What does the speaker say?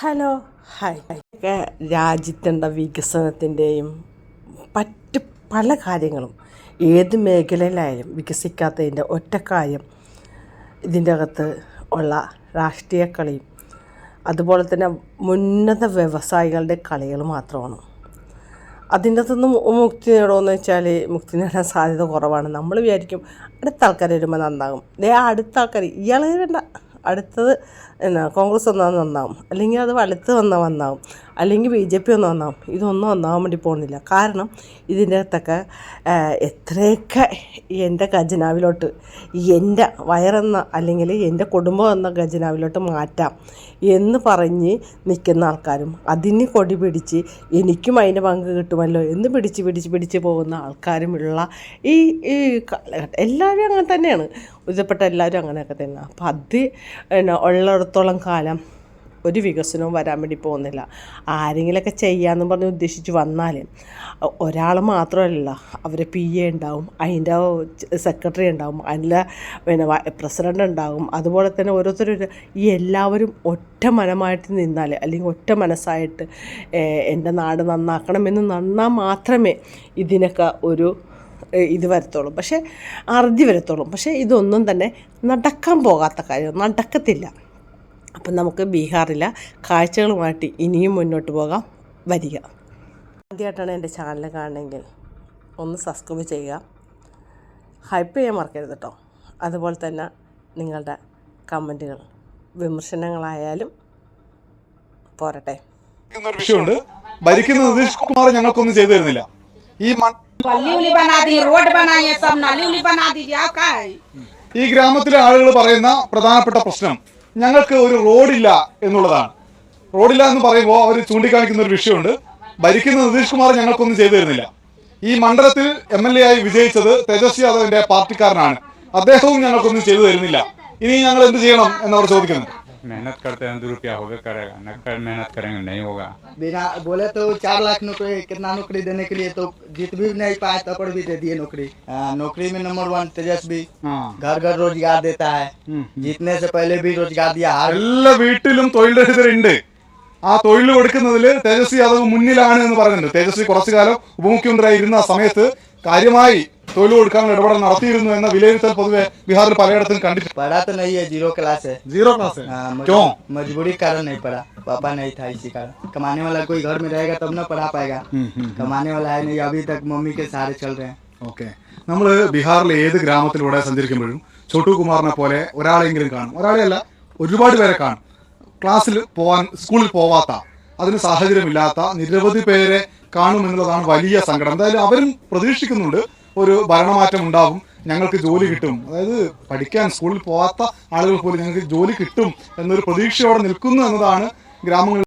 Hello hi. ഒക്കെ രാജ്യത്തിന്റെ വികസനത്തിന്റെയും മറ്റ് പല കാര്യങ്ങളും ഏത് മേഖലയിലായാലും വികസിക്കാത്തതിന്റെ ഒറ്റ കാര്യം ഇതിന്റെ അകത്ത് ഉള്ള രാഷ്ട്രീയ കളിയും അതുപോലെ തന്നെ ഉന്നത വ്യവസായികളുടെ കളികൾ മാത്രമാണ്. അതിന്റെ അകത്തുനിന്ന് മുക്തി നേടുമെന്ന് വെച്ചാൽ മുക്തി നേടാൻ സാധ്യത കുറവാണ്. നമ്മൾ വിചാരിക്കും അടുത്ത ആൾക്കാർ വരുമ്പോൾ നന്നാകും. ദേ അടുത്ത ആൾക്കാർ ഇയാൾ വേണ്ട. അടുത്തത് എന്നാ കോൺഗ്രസ് വന്നാൽ നന്നാവും. അല്ലെങ്കിൽ അത് വലുത്ത് വന്നാൽ നന്നാവും. അല്ലെങ്കിൽ ബി ജെ പി ഒന്നും ഒന്നാവും ഇതൊന്നും ഒന്നാവാൻ വേണ്ടി പോകുന്നില്ല. കാരണം ഇതിന്റെ അകത്തൊക്കെ എത്രയൊക്കെ എന്റെ ഖജനാവിലോട്ട് എന്റെ വയറെന്ന അല്ലെങ്കിൽ എന്റെ കുടുംബം എന്ന ഖജനാവിലോട്ട് മാറ്റാം എന്ന് പറഞ്ഞ് നിൽക്കുന്ന ആൾക്കാരും അതിന് കൊടി പിടിച്ച് എനിക്കും അതിന്റെ പങ്ക് കിട്ടുമല്ലോ എന്ന് പിടിച്ച് പിടിച്ച് പിടിച്ച് പോകുന്ന ആൾക്കാരുമുള്ള ഈ ഈ എല്ലാവരും അങ്ങനെ തന്നെയാണ്. ഒരുപ്പെട്ട എല്ലാവരും അങ്ങനെയൊക്കെ തന്നെ അപ്പം അത് പിന്നെ ഉള്ളിടത്തോളം കാലം ഒരു വികസനവും വരാൻ വേണ്ടി പോകുന്നില്ല. ആരെങ്കിലുമൊക്കെ ചെയ്യാമെന്ന് പറഞ്ഞ് ഉദ്ദേശിച്ച് വന്നാൽ ഒരാൾ മാത്രമല്ല അവർ പി എ ഉണ്ടാവും അതിന്റെ സെക്രട്ടറി ഉണ്ടാവും അതിന്റെ പിന്നെ പ്രസിഡന്റ് ഉണ്ടാവും. അതുപോലെ തന്നെ ഓരോരുത്തരും ഈ എല്ലാവരും ഒറ്റ മനമായിട്ട് നിന്നാൽ അല്ലെങ്കിൽ ഒറ്റ മനസ്സായിട്ട് എന്റെ നാട് നന്നാക്കണമെന്ന് നന്നാൽ മാത്രമേ ഇതിനൊക്കെ ഒരു ഇത് വരത്തുള്ളൂ. പക്ഷേ അറുതി വരത്തുള്ളൂ. പക്ഷേ ഇതൊന്നും തന്നെ നടക്കാൻ പോകാത്ത കാര്യം നടക്കത്തില്ല. അപ്പം നമുക്ക് ബീഹാറിലെ കാഴ്ചകളുമായിട്ട് ഇനിയും മുന്നോട്ട് പോകാം. വരിക. ആദ്യമായിട്ടാണ് എന്റെ ചാനൽ കാണണമെങ്കിൽ ഒന്ന് സബ്സ്ക്രൈബ് ചെയ്യുക. ഹൈപ്പ് ചെയ്യാൻ മറക്കരുത് കേട്ടോ അതുപോലെ തന്നെ നിങ്ങളുടെ കമന്റുകൾ വിമർശനങ്ങളായാലും പോരട്ടെ. ഞങ്ങൾക്കൊന്നും ചെയ്തു തരുന്നില്ല. ഈ ഈ ഗ്രാമത്തിലെ ആളുകൾ പറയുന്ന പ്രധാനപ്പെട്ട പ്രശ്നം ഞങ്ങൾക്ക് ഒരു റോഡില്ല എന്നുള്ളതാണ്. റോഡില്ല എന്ന് പറയുമ്പോൾ അവർ ചൂണ്ടിക്കാണിക്കുന്ന ഒരു വിഷയമുണ്ട്. ഭരിക്കുന്ന നിതീഷ് കുമാർ ഞങ്ങൾക്കൊന്നും ചെയ്തു തരുന്നില്ല. ഈ മണ്ഡലത്തിൽ എം എൽ എ ആയി വിജയിച്ചത് തേജസ്വി യാദവിന്റെ പാർട്ടിക്കാരനാണ്. അദ്ദേഹവും ഞങ്ങൾക്കൊന്നും ചെയ്തു തരുന്നില്ല. ഇനി ഞങ്ങൾ എന്ത് ചെയ്യണം എന്നവർ ചോദിക്കുന്നത് मेहनत करते हैं दो रुपया होगा करेगा न कर मेहनत करेंगे नहीं होगा बिना बोले तो चार लाख नौकरी कितना नौकरी देने के लिए तो जीत भी नहीं पाए तब पर भी दे दिए नौकरी आ, नौकरी में नंबर वन तेजस्वी घर घर रोजगार देता है जीतने से पहले भी रोजगार दिया हर എല്ലാ വീട്ടിലും തൊഴിലരഹിതരുണ്ട് ആ തൊഴിൽ കൊടുക്കുന്നതിൽ തേജസ്വി യാദവ് മുന്നിലാണ് എന്ന് പറയുന്നുണ്ട് തേജസ്വി കുറച്ചു കാലം ഉപമുഖ്യമന്ത്രിയായി ഇരുന്ന സമയത്ത് കാര്യമായി തൊഴിൽ കൊടുക്കാനുള്ള ഇടപെടൽ നടത്തിയിരുന്നു എന്ന വിലയിരുത്തൽ പൊതുവെ ബീഹാറിൽ പലയിടത്തും കണ്ടിട്ടുണ്ട് पढ़ा तो नहीं है जीरो क्लास है जीरो क्लास है हाँ, मज- क्यों मजबूरी के कारण नहीं पढ़ा पापा नहीं था इसी कारण कमाने वाला कोई घर में रहेगा तब ना पढ़ा पाएगा कमाने वाला है नहीं अभी तक मम्मी के सहारे चल रहे हैं ഓക്കെ നമ്മൾ ബീഹാറിലെ ഏത് ഗ്രാമത്തിലൂടെ സഞ്ചരിക്കുമ്പോഴും ചോട്ടു കുമാറിനെ പോലെ ഒരാളെങ്കിലും കാണും ഒരാളെയല്ല ഒരുപാട് പേരെ കാണും ക്ലാസ്സിൽ പോവാൻ സ്കൂളിൽ പോവാത്ത അതിന് സാഹചര്യമില്ലാത്ത നിരവധി പേരെ കാണുമെന്നുള്ളതാണ് വലിയ സങ്കടം എന്തായാലും അവരും പ്രതീക്ഷിക്കുന്നുണ്ട് ഒരു ഭരണമാറ്റം ഉണ്ടാകും ഞങ്ങൾക്ക് ജോലി കിട്ടും. അതായത് പഠിക്കാൻ സ്കൂളിൽ പോവാത്ത ആളുകൾ പോലും ഞങ്ങൾക്ക് ജോലി കിട്ടും എന്നൊരു പ്രതീക്ഷയോടെ നിൽക്കുന്നു എന്നതാണ് ഗ്രാമങ്ങളിൽ